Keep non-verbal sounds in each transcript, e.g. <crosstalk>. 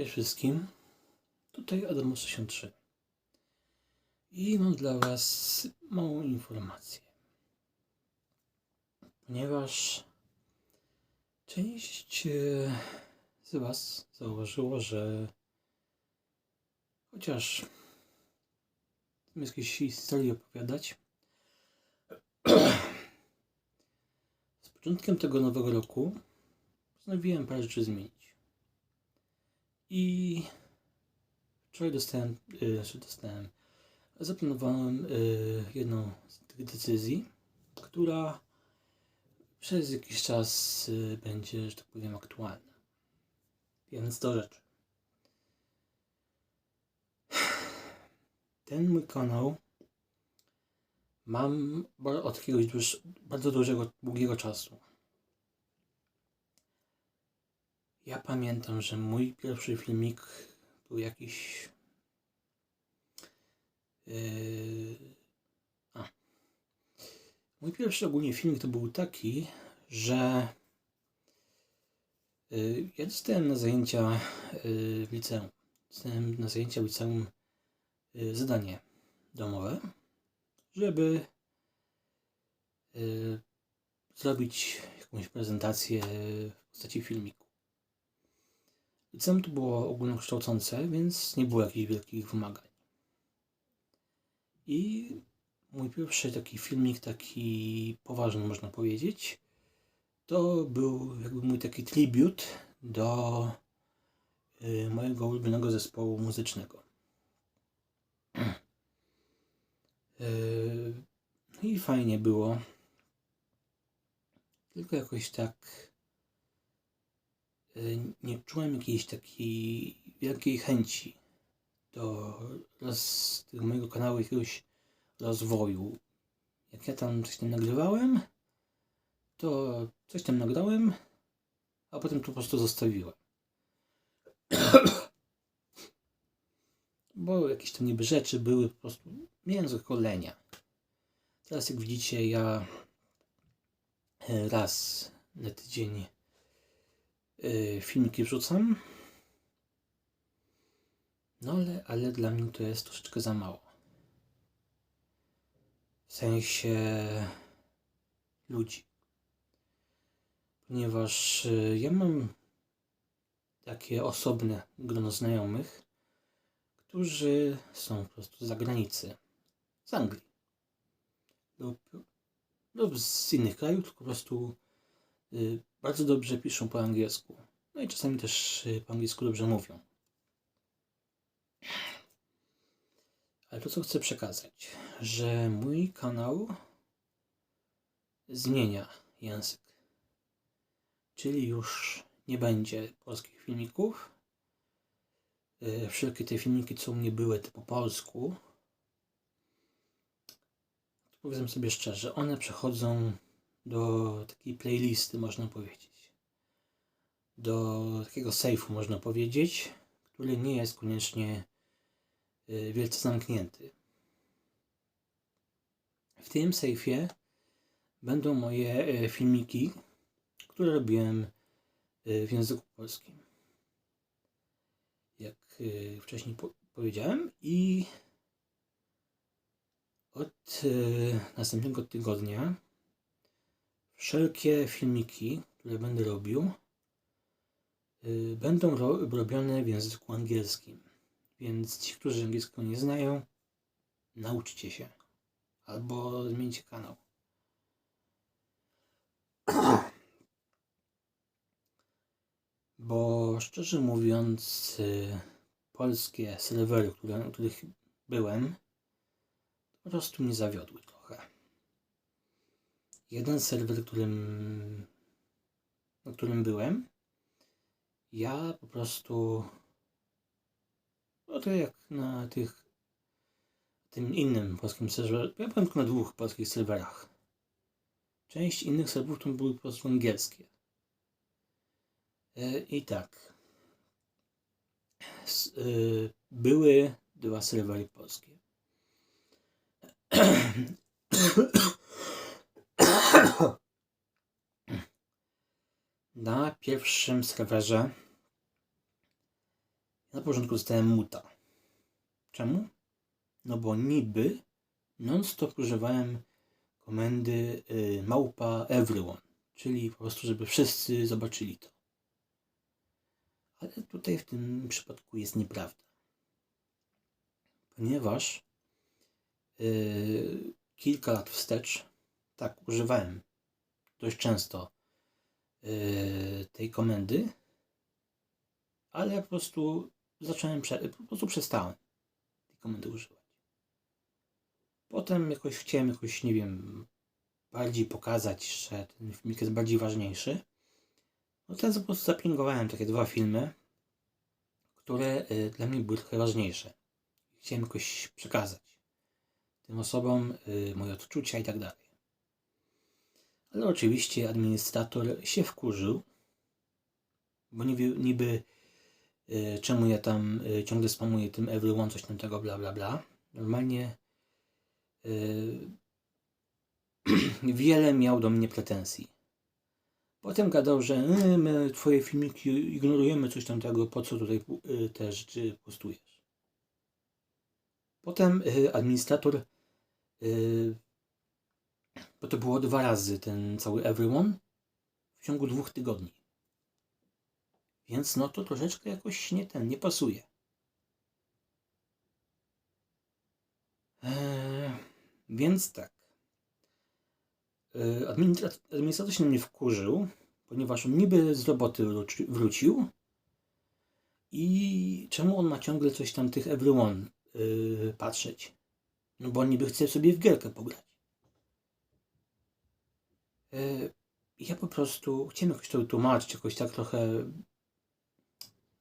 Cześć wszystkim. Tutaj Adam 83. I mam dla Was małą informację. Ponieważ część e, z Was zauważyło, że chociaż zamiast jakieś historii opowiadać, <clears throat> z początkiem tego nowego roku postanowiłem parę rzeczy zmienić. I wczoraj dostałem, y, znaczy dostałem, zaplanowałem y, jedną z tych decyzji, która przez jakiś czas y, będzie, że tak powiem, aktualna. Więc do rzeczy. <sighs> Ten mój kanał mam od jakiegoś dłuż, bardzo dużego, długiego czasu. Ja pamiętam, że mój pierwszy filmik był jakiś. Yy... A. Mój pierwszy ogólnie filmik to był taki, że yy, ja dostałem na zajęcia yy, w liceum. Dostałem na zajęcia w liceum yy, zadanie domowe, żeby yy, zrobić jakąś prezentację w postaci filmiku. Liceum to było ogólnokształcące, więc nie było jakichś wielkich wymagań. I mój pierwszy taki filmik, taki poważny można powiedzieć, to był jakby mój taki tribut do y, mojego ulubionego zespołu muzycznego. <clears throat> Y, no I fajnie było. Tylko jakoś tak nie czułem jakiejś takiej wielkiej chęci do roz, mojego kanału, jakiegoś rozwoju. Jak ja tam coś tam nagrywałem, to coś tam nagrałem, a potem to po prostu zostawiłem. Bo jakieś tam niby rzeczy były po prostu miałem zakolenia. Teraz jak widzicie, ja e, raz na tydzień y, filmiki wrzucam. No ale, ale dla mnie to jest troszeczkę za mało. W sensie ludzi. Ponieważ y, ja mam takie osobne grono znajomych, którzy są po prostu z zagranicy. Z Anglii. Lub, lub z innych krajów, tylko po prostu y, bardzo dobrze piszą po angielsku. No i czasami też y, po angielsku dobrze mówią. Ale to, co chcę przekazać, że mój kanał zmienia język. Czyli już nie będzie polskich filmików. Y, Wszelkie te filmiki, co u mnie były, te po polsku, to powiedzmy sobie szczerze, one przechodzą do takiej playlisty, można powiedzieć. Do takiego sejfu, można powiedzieć, który nie jest koniecznie y, wielce zamknięty. W tym sejfie będą moje y, filmiki, które robiłem y, w języku polskim. Jak wcześniej po powiedziałem, i od następnego tygodnia wszelkie filmiki, które będę robił, y, będą ro robione w języku angielskim. Więc ci, którzy angielskiego nie znają, nauczcie się. Albo zmieńcie kanał. <clears throat> Bo szczerze mówiąc, y, polskie serwery, które, na których byłem, po prostu mnie zawiodły. Jeden serwer, którym, na którym byłem, ja po prostu, no to jak na tych, tym innym polskim serwerze, ja byłem tylko na dwóch polskich serwerach. Część innych serwerów to były po prostu angielskie. E, I tak. Y, Były dwa serwery polskie. <clears throat> <coughs> Na pierwszym serwerze Na początku dostałem muta. Czemu? No bo niby non-stop używałem komendy y, małpa everyone, czyli po prostu, żeby wszyscy zobaczyli to. Ale tutaj w tym przypadku jest nieprawda. Ponieważ y, kilka lat wstecz, tak, używałem dość często tej komendy, ale po prostu zacząłem, po prostu przestałem tej komendy używać. Potem jakoś chciałem jakoś, nie wiem, bardziej pokazać, że ten filmik jest bardziej ważniejszy. No teraz po prostu zapingowałem takie dwa filmy, które y, dla mnie były trochę ważniejsze. Chciałem jakoś przekazać tym osobom y, moje odczucia i tak dalej. Ale oczywiście administrator się wkurzył, bo wie, niby y, czemu ja tam y, ciągle spamuję tym everyone, coś tam tego, bla bla bla. Normalnie y, <clears throat> wiele miał do mnie pretensji. Potem gadał, że y, my twoje filmiki ignorujemy, coś tam tego, po co tutaj y, te rzeczy postujesz. Potem y, administrator, y, bo to było dwa razy ten cały everyone w ciągu dwóch tygodni. Więc no to troszeczkę jakoś nie ten, nie pasuje. Eee, więc tak. Eee, administra- administrator się mnie wkurzył, ponieważ on niby z roboty wróci- wrócił i czemu on ma ciągle coś tam tych everyone yy, patrzeć? No bo on niby chce sobie w gierkę pograć. Yy, ja po prostu chciałem jakoś to wytłumaczyć, jakoś tak trochę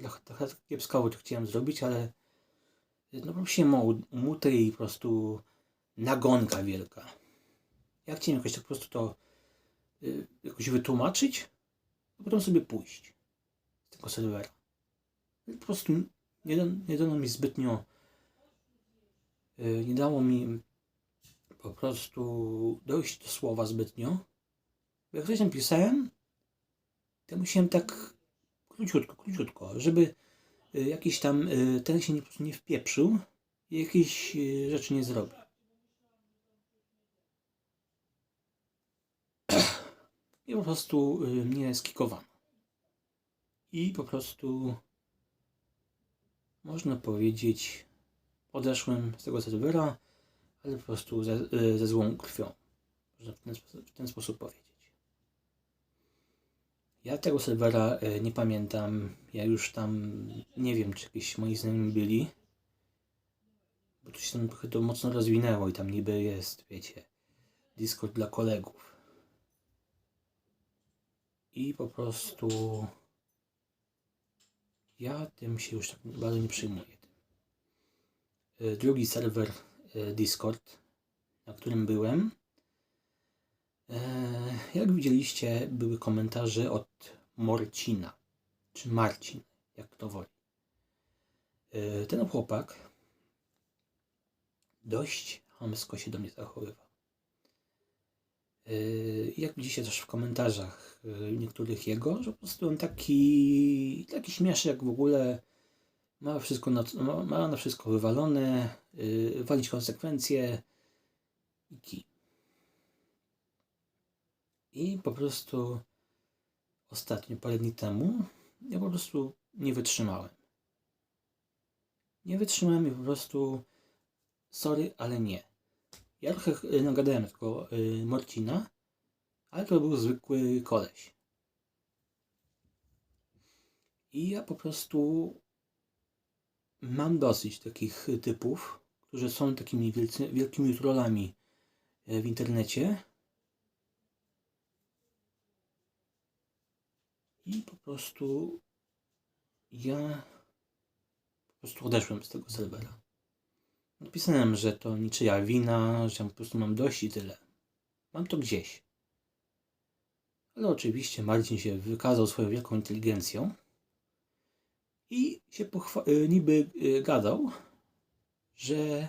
trochę, trochę kiepskowo to chciałem zrobić, ale no prosiłem o mutę i po prostu nagonka wielka. Ja chciałem jakoś tak po prostu to y, jakoś wytłumaczyć, a potem sobie pójść z tego serwera. I Po prostu nie, nie dano mi zbytnio, y, nie dało mi po prostu dojść do słowa zbytnio. Jak coś tam pisałem, to musiałem tak króciutko, króciutko, żeby y, jakiś tam y, ten się nie, nie wpieprzył i jakieś y, rzeczy nie zrobił. <clears throat> I po prostu mnie skikowano. I po prostu można powiedzieć, odeszłem z tego serwera, ale po prostu ze, ze złą krwią. Można w ten, w ten sposób powiedzieć. Ja tego serwera e, nie pamiętam. Ja już tam nie wiem, czy jakieś moi znajomi byli. Bo to się tam trochę to mocno rozwinęło i tam niby jest, wiecie, Discord dla kolegów. I po prostu ja tym się już tak bardzo nie przyjmuję. E, Drugi serwer e, Discord, na którym byłem, Jak widzieliście, były komentarze od Morcina, czy Marcin, jak kto woli. E, Ten chłopak dość chamsko się do mnie zachowywał. E, Jak widzicie też w komentarzach e, niektórych jego, że po prostu on taki, taki śmieszek w ogóle ma wszystko na, ma- ma na wszystko wywalone, e, walić konsekwencje i kij. I po prostu ostatnio, parę dni temu, ja po prostu nie wytrzymałem. Nie wytrzymałem i po prostu, sorry, ale nie. Ja trochę y, nagadałem tylko y, Morcina, ale to był zwykły koleś. I ja po prostu mam dosyć takich typów, którzy są takimi wielcy, wielkimi trollami y, w internecie. I po prostu ja po prostu odeszłem z tego serwera. Napisałem, że to niczyja wina, że po prostu mam dość i tyle. Mam to gdzieś. Ale oczywiście Marcin się wykazał swoją wielką inteligencją i się y, niby y, gadał, że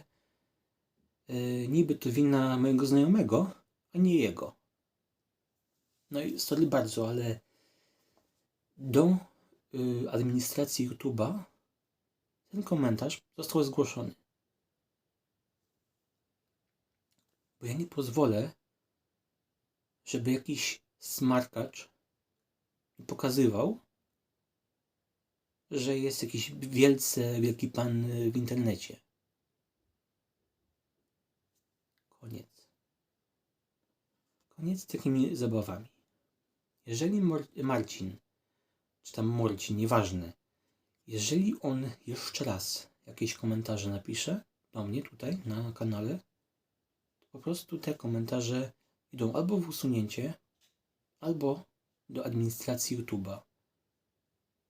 y, niby to wina mojego znajomego, a nie jego. No i sorry bardzo, ale do y, administracji YouTube'a ten komentarz został zgłoszony. Bo ja nie pozwolę, żeby jakiś smarkacz pokazywał, że jest jakiś wielce wielki pan y, w internecie. Koniec. Koniec z takimi zabawami. Jeżeli Marcin, czy tam Morcin, nieważne, jeżeli on jeszcze raz jakieś komentarze napisze do mnie tutaj na kanale, to po prostu te komentarze idą albo w usunięcie, albo do administracji YouTube'a.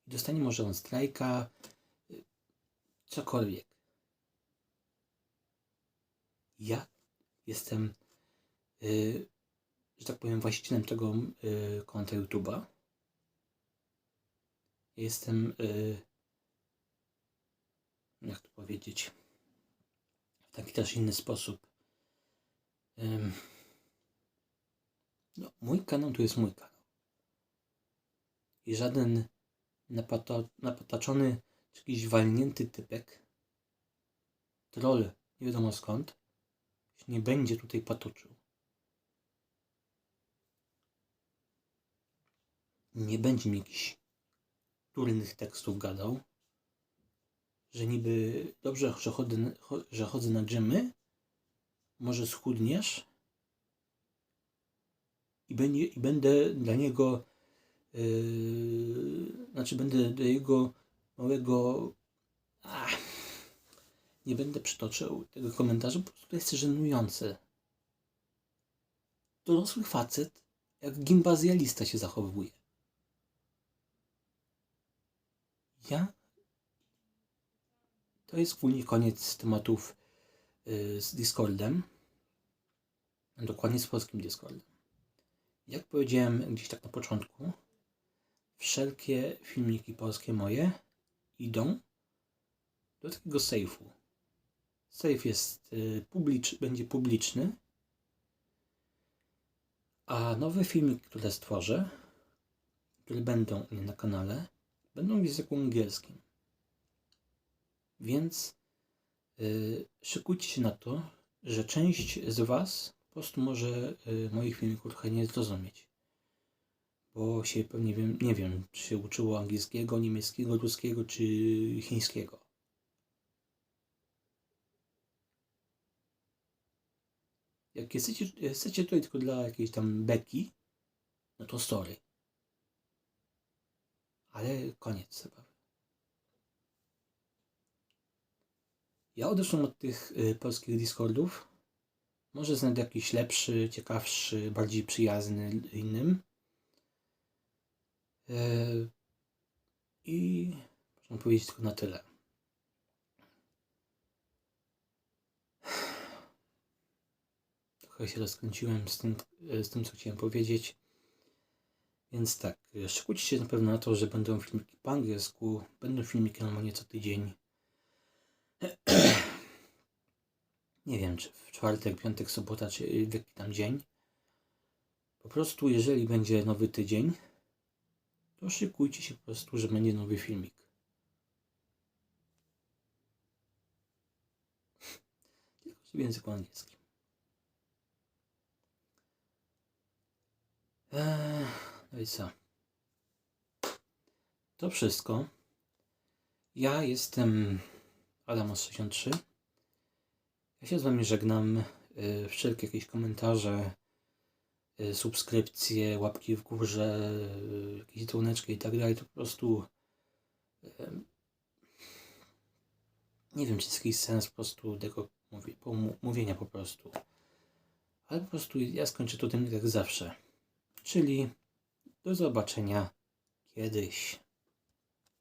Dostanie może on strajka, cokolwiek. Ja jestem, y, że tak powiem, właścicielem tego y, konta YouTube'a. Jestem, y, jak to powiedzieć, w taki też inny sposób. No, mój kanał to jest mój kanał. I żaden napata, napataczony, czy jakiś walnięty typek, troll, nie wiadomo skąd, nie będzie tutaj patoczył. Nie będzie mi jakichś durnych tekstów gadał, że niby dobrze, że chodzę, że chodzę na dżymy, może schudniesz i, będzie, i będę dla niego Yy, znaczy będę do jego małego. Ach, nie będę przytoczył tego komentarza, prostu to jest żenujące. Dorosły facet, jak gimbazjalista się zachowuje. Ja. To jest ogólnie koniec tematów yy, z Discordem. Dokładnie z polskim Discordem. Jak powiedziałem gdzieś tak na początku, wszelkie filmiki polskie moje idą do takiego sejfu. Sejf jest y, publicz, będzie publiczny, a nowe filmiki, które stworzę, które będą na kanale, będą w języku angielskim. Więc y, szykujcie się na to, że część z Was po prostu może y, moich filmików trochę nie zrozumieć bo się pewnie wiem, nie wiem, czy się uczyło angielskiego, niemieckiego, ruskiego czy chińskiego. Jak jesteście, jesteście tutaj tylko dla jakiejś tam beki, no to sorry. Ale koniec zabawy. Ja odeszłem od tych y, polskich Discordów. Może znajdę jakiś lepszy, ciekawszy, bardziej przyjazny innym. Yy, I można powiedzieć tylko na tyle. <sighs> Trochę się rozkręciłem z tym, z tym, co chciałem powiedzieć. Więc tak, szykujcie się na pewno na to, że będą filmiki po angielsku, będą filmiki normalnie co tydzień. <clears throat> Nie wiem, czy w czwartek, piątek, sobota, czy w jaki tam dzień. Po prostu, jeżeli będzie nowy tydzień, to szykujcie się po prostu, że będzie nowy filmik. Tylko w języku angielskim. Eee, no i co? To wszystko. Ja jestem Adamos63. Ja się z Wami żegnam. Yy, wszelkie jakieś komentarze, y, subskrypcje, łapki w górze, y, jakieś dzwoneczki i tak dalej, to po prostu y, nie wiem, czy jest jakiś sens po prostu tego mówienia po prostu. Ale po prostu ja skończę to tym jak zawsze. Czyli do zobaczenia kiedyś.